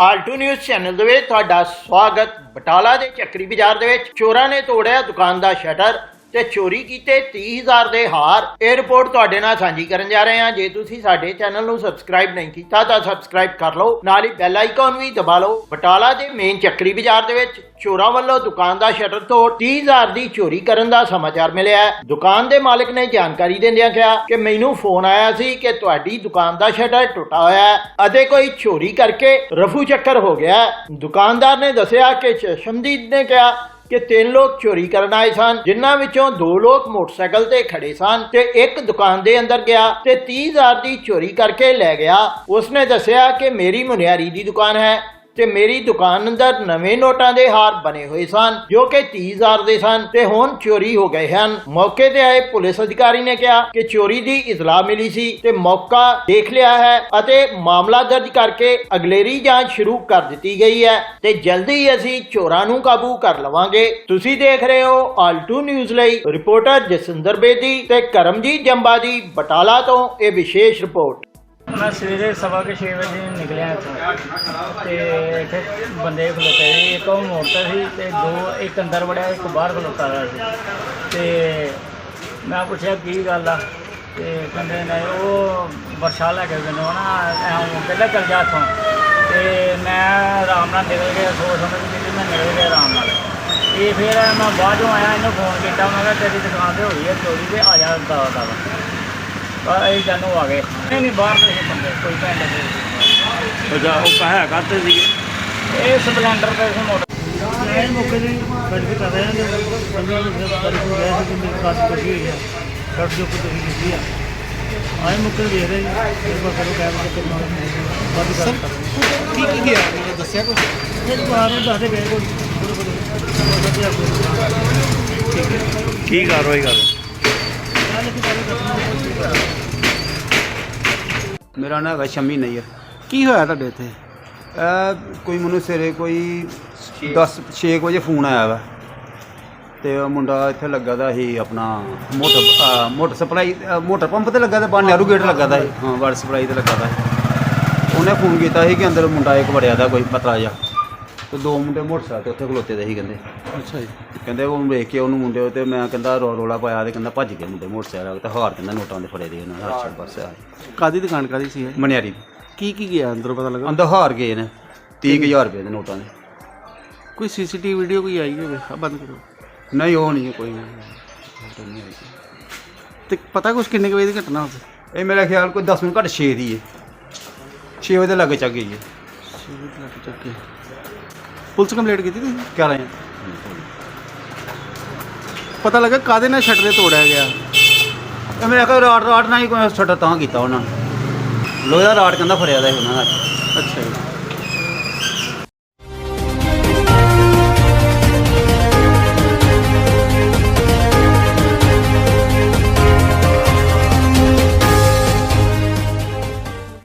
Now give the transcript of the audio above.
Alt news channel ਦੇ ਵਿੱਚ ਤੁਹਾਡਾ ਸਵਾਗਤ। ਬਟਾਲਾ ਦੇ ਚੱਕਰੀ ਬਾਜ਼ਾਰ ਦੇ ਵਿੱਚ ਚੋਰਾਂ ਨੇ ਤੋੜਿਆ ਦੁਕਾਨ ਦਾ ਸ਼ਟਰ। ਤੇ ਚੋਰੀ ਕੀਤੇ 30000 ਦੇ ਹਾਰ। ਇਹ ਰਿਪੋਰਟ ਤੁਹਾਡੇ ਨਾਲ ਸਾਂਝੀ ਕਰਨ ਜਾ ਰਹੇ ਹਾਂ। ਜੇ ਤੁਸੀਂ ਸਾਡੇ ਚੈਨਲ ਨੂੰ ਸਬਸਕ੍ਰਾਈਬ ਨਹੀਂ ਕੀਤਾ, ਤਾਂ ਸਬਸਕ੍ਰਾਈਬ ਕਰ ਲਓ। ਨਾਲ ਹੀ ਬੈਲ ਆਈਕਨ ਵੀ ਦਬਾ ਲਓ। ਬਟਾਲਾ ਦੇ ਮੇਨ ਚੱਕਰੀ ਬਾਜ਼ਾਰ ਦੇ ਵਿੱਚ ਚੋਰਾਂ ਵੱਲੋਂ ਦੁਕਾਨ ਦਾ ਸ਼ਟਰ ਤੋੜ 30000 ਦੀ ਚੋਰੀ ਕਰਨ ਦਾ ਸਮਾਚਾਰ ਮਿਲਿਆ ਹੈ। ਦੁਕਾਨ ਦੇ ਮਾਲਕ ਨੇ ਜਾਣਕਾਰੀ ਦਿੰਦਿਆਂ ਕਿਹਾ ਕਿ ਮੈਨੂੰ ਫੋਨ ਆਇਆ ਸੀ ਕਿ ਤੁਹਾਡੀ ਦੁਕਾਨ ਦਾ ਸ਼ਟਰ ਟੁੱਟਾ ਹੋਇਆ ਹੈ ਅਤੇ ਕੋਈ ਚੋਰੀ ਕਰਕੇ ਰਫੂ ਚੱਕਰ ਹੋ ਗਿਆ ਦੁਕਾਨਦਾਰ ਨੇ ਦੱਸਿਆ ਕਿ ਚਸ਼ਮਦੀਦ ਨੇ ਕਿਹਾ ਕਿ ਤਿੰਨ ਲੋਕ ਚੋਰੀ ਕਰਨ ਆਏ ਸਨ, ਜਿਨ੍ਹਾਂ ਵਿੱਚੋਂ ਦੋ ਲੋਕ ਮੋਟਰਸਾਈਕਲ ਤੇ ਖੜੇ ਸਨ ਤੇ ਇੱਕ ਦੁਕਾਨ ਦੇ ਅੰਦਰ ਗਿਆ ਤੇ 30000 ਦੀ ਚੋਰੀ ਕਰਕੇ ਲੈ ਗਿਆ। ਉਸਨੇ ਦੱਸਿਆ ਕਿ ਮੇਰੀ ਮੁਨਿਆਰੀ ਦੀ ਦੁਕਾਨ ਹੈ। ਤੇ ਮੇਰੀ ਦੁਕਾਨ ਅੰਦਰ ਨਵੇਂ ਨੋਟਾਂ ਦੇ ਹਾਰ ਬਣੇ ਹੋਏ ਸਨ, ਜੋ ਕਿ 30000 ਦੇ ਸਨ ਤੇ ਹੁਣ ਚੋਰੀ ਹੋ ਗਏ ਹਨ। ਮੌਕੇ ਤੇ ਆਏ ਪੁਲਿਸ ਅਧਿਕਾਰੀ ਨੇ ਕਿਹਾ ਕਿ ਚੋਰੀ ਦੀ ਇਤਲਾਹ ਮਿਲੀ ਸੀ ਤੇ ਮੌਕਾ ਦੇਖ ਲਿਆ ਹੈ ਅਤੇ ਮਾਮਲਾ ਦਰਜ ਕਰਕੇ ਅਗਲੇਰੀ ਜਾਂਚ ਸ਼ੁਰੂ ਕਰ ਦਿੱਤੀ ਗਈ ਹੈ ਤੇ ਜਲਦੀ ਅਸੀਂ ਚੋਰਾਂ ਨੂੰ ਕਾਬੂ ਕਰ ਲਵਾਂਗੇ। ਤੁਸੀਂ ਦੇਖ ਰਹੇ ਹੋ ਆਲਟੂ ਨਿਊਜ਼ ਲਈ ਰਿਪੋਰਟਰ ਜਸਿੰਦਰ ਬੇਦੀ ਤੇ ਕਰਮਜੀਤ ਜੰਬਾ ਦੀ ਬਟਾਲਾ ਤੋਂ ਇਹ ਵਿਸ਼ੇਸ਼ ਰਿਪੋਰਟ। ਮੈਂ ਸਵੇਰੇ ਸਵਾ ਕੇ 6 ਵਜੇ ਨਿਕਲਿਆ ਇੱਥੋਂ ਤੇ ਇੱਥੇ ਬੰਦੇ ਖਲੋਤੇ ਸੀ, ਇੱਕ ਉਹ ਮੋਟਰ ਸੀ ਤੇ ਦੋ ਇੱਕ ਅੰਦਰ ਵੜਿਆ, ਇੱਕ ਬਾਹਰ ਖਲੋਤਾ ਹੋਇਆ ਸੀ। ਤੇ ਮੈਂ ਪੁੱਛਿਆ, ਕੀ ਗੱਲ ਆ? ਤੇ ਕਹਿੰਦੇ ਨੇ ਉਹ ਵਰਸ਼ਾ ਲੈ ਕੇ ਮੈਨੂੰ ਨਾ ਐਂ ਪਹਿਲਾਂ ਚੱਲ ਜਾ ਇੱਥੋਂ। ਤੇ ਮੈਂ ਆਰਾਮ ਨਾਲ ਨਿਕਲ ਗਿਆ, ਸੋਚ ਸਮਝ ਕੇ ਮੈਂ ਨਿਕਲ ਗਿਆ ਆਰਾਮ ਨਾਲ। ਇਹ ਫਿਰ ਮੈਂ ਬਾਅਦੋਂ ਆਇਆ, ਇਹਨੂੰ ਫੋਨ ਕੀਤਾ, ਮੈਂ ਕਿਹਾ, ਤੇਰੀ ਦੁਕਾਨ ਤੇ ਹੋਈ ਹੈ ਚੋਰੀ ਤੇ ਆ ਜਾ ਦਾ ਦਾ ਪਰ ਇਹ ਜਾਨੂ ਆ ਗਏ। ਨਹੀਂ ਨਹੀਂ ਬਾਹਰ ਦੇ ਬੰਦੇ, ਕੋਈ ਭੈਣ ਦੇ ਅੱਛਾ, ਉਹ ਕਹਾਂ ਕਰਤੇ ਸੀਗੇ? ਇਹ ਸਪਲੈਂਡਰ ਮੈਂ ਮੌਕੇ ਦੀ ਕਰ ਰਿਹਾ ਹਾਂ ਪੰਦਰਾਂ ਮਿੰਟ ਦਾ ਤਾਰੀਖ ਨੂੰ ਗਿਆ ਸੀ ਕਿ ਮੇਰੀ ਕਾਸ ਕੱਢੀ ਹੋਈ ਹੈ ਸ਼ਰਟ ਦੇ ਉੱਪਰ ਤੁਸੀਂ ਕੀਤੀ ਆ। ਆਏ ਮੌਕੇ ਤੇ ਦੇਖ ਰਹੇ ਜੀ ਫਿਰ ਮੈਂ ਕਰੋ ਕੈਬ ਤੇ ਕਿੰਨਾ ਬਾਕੀ ਗੱਲ ਕਰ ਰਹੇ ਕੀ ਕੀ ਗਿਆ ਮੈਨੂੰ ਦੱਸਿਆ ਕੁਝ ਹਾਂ ਇਹ ਬਾਹਰ ਨੂੰ ਦੱਸਦੇ ਗਏ ਕੋਈ ਥੋੜੇ ਥੋੜੇ ਠੀਕ ਹੈ। ਕੀ ਕਾਰਵਾਈ ਕਰ ਮੈਂ ਲਿਖੀ ਕਰ ਮੇਰਾ ਨਾਮ ਹੈਗਾ ਸ਼ਮੀ ਨਈਰ ਕੀ ਹੋਇਆ ਤੁਹਾਡੇ ਇੱਥੇ? ਕੋਈ ਮੈਨੂੰ ਸਵੇਰੇ ਕੋਈ 10 6 ਵਜੇ ਫੋਨ ਆਇਆ ਵਾ। ਤੇ ਉਹ ਮੁੰਡਾ ਇੱਥੇ ਲੱਗਾ ਦਾ ਸੀ ਆਪਣਾ motor motor supply motor pump ਤੇ ਲੱਗਾ ਦਾ ਬਾਹਰ ਨਹਿਰੂ ਗੇਟ ਲੱਗਾ ਦਾ ਸੀ। ਹਾਂ ਵਾਟਰ ਸਪਲਾਈ ਤੇ ਲੱਗਾ ਦਾ ਸੀ। ਉਹਨੇ ਫੋਨ ਕੀਤਾ ਸੀ ਕਿ ਅੰਦਰ ਮੁੰਡਾ ਇੱਕ ਵੜਿਆ ਦਾ ਕੋਈ ਪਤਲਾ ਜਿਹਾ। ਤੇ ਦੋ ਮੁੰਡੇ ਮੋਟਰਸਾਈਕਲ ਤੇ ਉੱਥੇ ਖਲੋਤੇ ਦੇ ਸੀ ਕਹਿੰਦੇ। ਅੱਛਾ ਜੀ। ਕਹਿੰਦੇ ਉਹ ਵੇਖ ਕੇ ਉਹਨੂੰ ਮੁੰਡੇ ਤੇ ਮੈਂ ਕਹਿੰਦਾ ਰੋ ਰੋਲਾ ਪਾਇਆ ਤੇ ਕਹਿੰਦਾ ਭੱਜ ਗਏ ਮੁੰਡੇ ਮੋਟਰਸਾਈਕਲ ਤੇ ਹਾਰ ਕਹਿੰਦਾ ਨੋਟਾਂ ਦੇ ਫੜੇ ਦੇ ਉਹਨਾਂ ਚ ਬਸ ਕਾਦੀ ਦੁਕਾਨ ਕਾਦੀ ਸੀ ਇਹ? ਮਨਿਆਰੀ। ਕੀ ਕੀ ਗਿਆ ਅੰਦਰੋਂ ਪਤਾ ਲੱਗਾ? ਅੰਦਰ ਹਾਰ ਗਏ ਨੇ 30000 ਰੁਪਏ ਦੇ ਨੋਟਾਂ ਦੇ। ਕੋਈ ਸੀਸੀਟੀਵੀ ਵੀਡੀਓ ਕੋਈ ਆਈ ਹੋਵੇ? ਆ ਬੰਦ ਕਰੋ। ਨਹੀਂ ਉਹ ਨਹੀਂ ਕੋਈ ਨਹੀਂ। ਤੇ ਪਤਾ ਕੁਛ ਕਿੰਨੇ ਕੁ ਵਜੇ ਦੀ ਘਟਨਾ ਹੋਵੇ? ਇਹ ਮੇਰਾ ਖਿਆਲ ਕੋਈ 10 ਮਿੰਟ ਘੱਟ 6 ਦੀ ਹੈ। 6 ਵਜੇ ਦੇ ਲੱਗੇ ਚੱਕ ਗਈ ਹੈ। ਚੱਕੇ ਪੁਲਿਸ ਕੰਪਲੇਂਟ ਕੀਤੀ ਤੁਸੀਂ? ਕਹਿ ਰਹੇ ਹਾਂ। ਪਤਾ ਲੱਗਾ ਕਾਦੇ ਨਾਲ ਸ਼ਟਰੇ ਤੋੜਿਆ ਗਿਆ? ਇਹ ਮੇਰਾ ਖਿਆਲ ਰਾਟ ਰਾਟ ਨਾਲ ਹੀ ਕੋਈ ਛੱਟਾ ਤਾਂ ਕੀਤਾ ਉਹਨਾਂ ਨੇ। ਲੋਹੇ ਦਾ ਰਾਟ ਕਹਿੰਦਾ ਫੜਿਆ ਦਾ ਸੀ ਉਹਨਾਂ ਦਾ। ਅੱਛਾ ਜੀ।